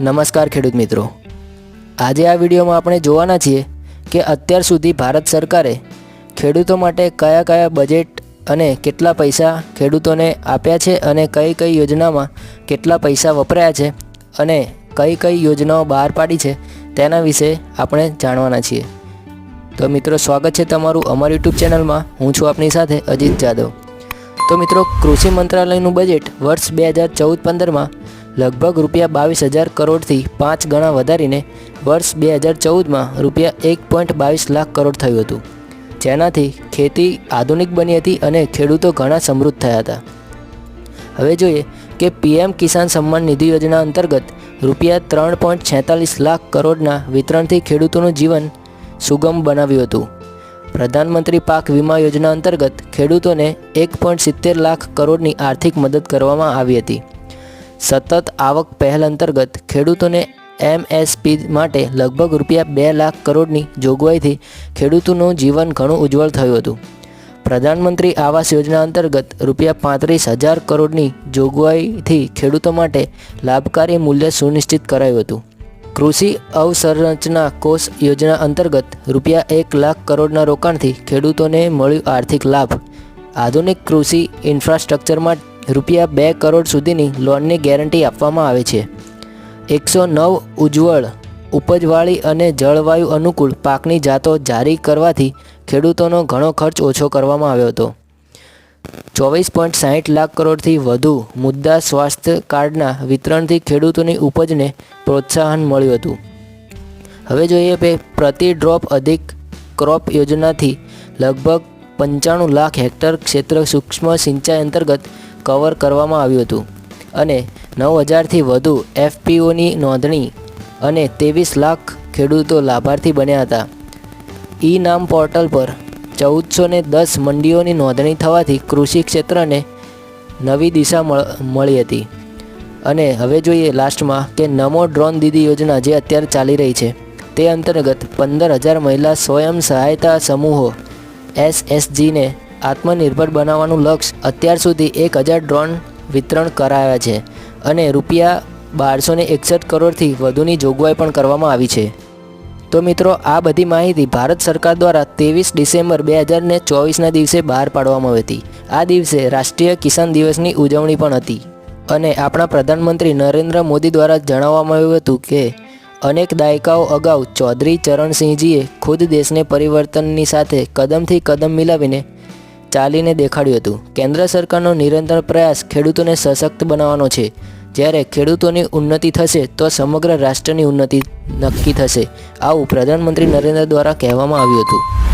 નમસ્કાર ખેડૂત મિત્રો. આજે આ વિડીયોમાં આપણે જોવાના છીએ કે અત્યાર સુધી ભારત સરકારે ખેડૂતો માટે કયા કયા બજેટ અને કેટલા પૈસા ખેડૂતોને આપ્યા છે અને કઈ કઈ યોજનામાં કેટલા પૈસા વપરાયા છે અને કઈ કઈ યોજનાઓ બહાર પાડી છે તેના વિશે આપણે જાણવાના છીએ. તો મિત્રો, સ્વાગત છે તમારું અમારી યુટ્યુબ ચેનલમાં. હું છું આપની સાથે અજીત જાદવ. તો મિત્રો, કૃષિ મંત્રાલયનું બજેટ વર્ષ બે હજાર ચૌદ પંદરમાં લગભગ રૂપિયા બાવીસ હજાર કરોડથી પાંચ ગણા વધારીને વર્ષ બે હજાર ચૌદમાં રૂપિયા એક પોઈન્ટ બાવીસ લાખ કરોડ થયું હતું. જેનાથી ખેતી આધુનિક બની હતી અને ખેડૂતો ઘણા સમૃદ્ધ થયા હતા. હવે જોઈએ કે પીએમ કિસાન સન્માન નિધિ યોજના અંતર્ગત રૂપિયા ત્રણ પોઈન્ટ છેતાલીસ લાખ કરોડના વિતરણથી ખેડૂતોનું જીવન સુગમ બનાવ્યું હતું. પ્રધાનમંત્રી પાક વીમા યોજના અંતર્ગત ખેડૂતોને એક પોઈન્ટ સિત્તેર લાખ કરોડની આર્થિક મદદ કરવામાં આવી હતી. સતત આવક પહેલ અંતર્ગત ખેડૂતોને એમએસપી માટે લગભગ રૂપિયા બે લાખ કરોડની જોગવાઈથી ખેડૂતોનું જીવન ઘણું ઉજ્જવળ થયું હતું. પ્રધાનમંત્રી આવાસ યોજના અંતર્ગત રૂપિયા પાંત્રીસ હજાર કરોડની જોગવાઈથી ખેડૂતો માટે લાભકારી મૂલ્ય સુનિશ્ચિત કરાયું હતું. કૃષિ અવસંરચના કોષ યોજના અંતર્ગત રૂપિયા એક લાખ કરોડના રોકાણથી ખેડૂતોને મળ્યું આર્થિક લાભ. આધુનિક કૃષિ ઇન્ફ્રાસ્ટ્રક્ચર માટે રૂપિયા બે કરોડ સુધીની લોનની ગેરંટી આપવામાં આવે છે. એકસો નવ ઉજ્જવળ, ઉપજવાળી અને જળવાયુ અનુકૂળ પાકની જાતો જારી કરવાથી ખેડૂતોનો ઘણો ખર્ચ ઓછો કરવામાં આવ્યો હતો. ચોવીસ પોઈન્ટ સાહીઠ લાખ કરોડથી વધુ મુદ્દા સ્વાસ્થ્ય કાર્ડના વિતરણથી ખેડૂતોની ઉપજને પ્રોત્સાહન મળ્યું હતું. હવે જોઈએ કે પ્રતિ ડ્રોપ અધિક ક્રોપ યોજનાથી લગભગ પંચાણું લાખ હેક્ટર ક્ષેત્ર સૂક્ષ્મ સિંચાઈ અંતર્ગત કવર કરવામાં આવ્યું હતું અને નવ હજારથી વધુ એફપીઓની નોંધણી અને ત્રેવીસ લાખ ખેડૂતો લાભાર્થી બન્યા હતા. ઈ નામ પોર્ટલ પર ચૌદસો ને દસ મંડીઓની નોંધણી થવાથી કૃષિ ક્ષેત્રને નવી દિશા મળી હતી. અને હવે જોઈએ લાસ્ટમાં કે નમો ડ્રોન દીદી યોજના જે અત્યારે ચાલી રહી છે, તે અંતર્ગત પંદર હજાર મહિલા સ્વયં સહાયતા સમૂહો એસએસજીને આત્મનિર્ભર બનાવવાનું લક્ષ્ય અત્યાર સુધી એક હજાર ડ્રોન વિતરણ કરાયા છે અને રૂપિયા બારસો ને એકસઠ કરોડથી વધુની જોગવાઈ પણ કરવામાં આવી છે. તો મિત્રો, આ બધી માહિતી ભારત સરકાર દ્વારા ત્રેવીસ ડિસેમ્બર બે હજાર ને ચોવીસના દિવસે બહાર પાડવામાં આવી હતી. આ દિવસે રાષ્ટ્રીય કિસાન દિવસની ઉજવણી પણ હતી. અને આપણા પ્રધાનમંત્રી નરેન્દ્ર મોદી દ્વારા જણાવવામાં આવ્યું હતું કે, અનેક દાયકાઓ અગાઉ ચૌધરી ચરણસિંહજીએ ખુદ દેશને પરિવર્તનની સાથે કદમથી કદમ મિલાવીને ચાલીને દેખાડ્યું હતું. કેન્દ્ર સરકારનો નિરંતર પ્રયાસ ખેડૂતોને સશક્ત બનાવવાનો છે. જ્યારે ખેડૂતોની ઉન્નતિ થશે, તો સમગ્ર રાષ્ટ્રની ઉન્નતિ નક્કી થશે, આવું પ્રધાનમંત્રી નરેન્દ્ર દ્વારા કહેવામાં આવ્યું હતું.